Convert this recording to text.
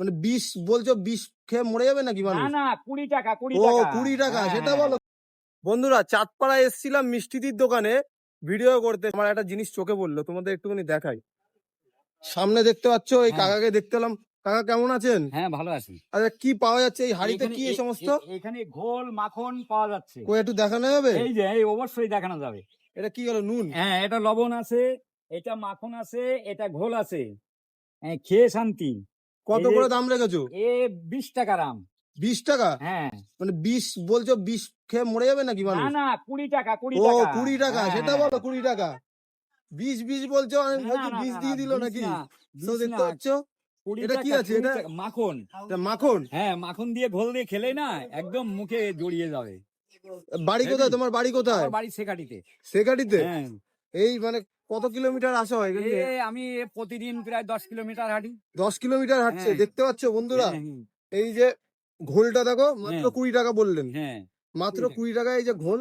মানে বিষ বলছো বিষ খেয়ে মরে যাবে নাকি মানুষ? না কুড়ি টাকা কুড়ি ও টাকা। কুড়ি টাকা হ্যাঁ, সেটা হ্যাঁ। বলো। বন্ধুরা চাঁদপাড়ায় এসেছিলাম মিষ্টিদির দোকানে ভিডিও করতে। আমার একটা জিনিস চোখে বলল তোমাদের একটুখানি দেখাই। সামনে দেখতে পাচ্ছ এই হ্যাঁ। কাকাকে দেখতে পেলাম কাকা কেমন আছেন? হ্যাঁ ভালো আছি। আচ্ছা কি পাওয়া যাচ্ছে? এই হাড়িতে কি এই সমস্ত? এখানে ঘোল মাখন পাওয়া যাচ্ছে। কই একটু দেখানো যাবে? এই যে এই অবশ্যই দেখানো যাবে। এটা কি হলো নুন? হ্যাঁ এটা লবণ আছে এটা মাখন আছে এটা ঘোল আছে। খেয়ে শান্তি। কত করে দাম রেখেছো? এ বিশ টাকা দাম। বিশ টাকা? হ্যাঁ। মানে বিষ বলছো বিষ খেয়ে মরে যাবে নাকি মানুষ? না কুড়ি টাকা কুড়ি ও কুড়ি টাকা হ্যাঁ, সেটা হ্যাঁ। বলো কুড়ি টাকা। বিষ বিষ বলছো আমি না, ভাবছি বিষ দিয়ে দিল নাকি? তো দেখতে পাচ্ছ এটা কি আছে? এটা- মাখন। মাখন? হ্যাঁ মাখন দিয়ে ঘোল দিয়ে খেলে না একদম মুখে জড়িয়ে যাবে। বাড়ি কোথায়? তোমার বাড়ি কোথায়? বাড়ি শেখাটিতে সেকাটিতে? হ্যাঁ। এই মানে কত কিলোমিটার আসা হয় আমি প্রতিদিন প্রায় দশ কিলোমিটার হাঁটি দশ কিলোমিটার হাঁটছে হ্যাঁ। দেখতে পাচ্ছ বন্ধুরা হ্যাঁ, এই যে ঘোলটা দেখো মাত্র হ্যাঁ। কুড়ি টাকা বললেন হ্যাঁ মাত্র। কুড়ি টাকা এই যে ঘোল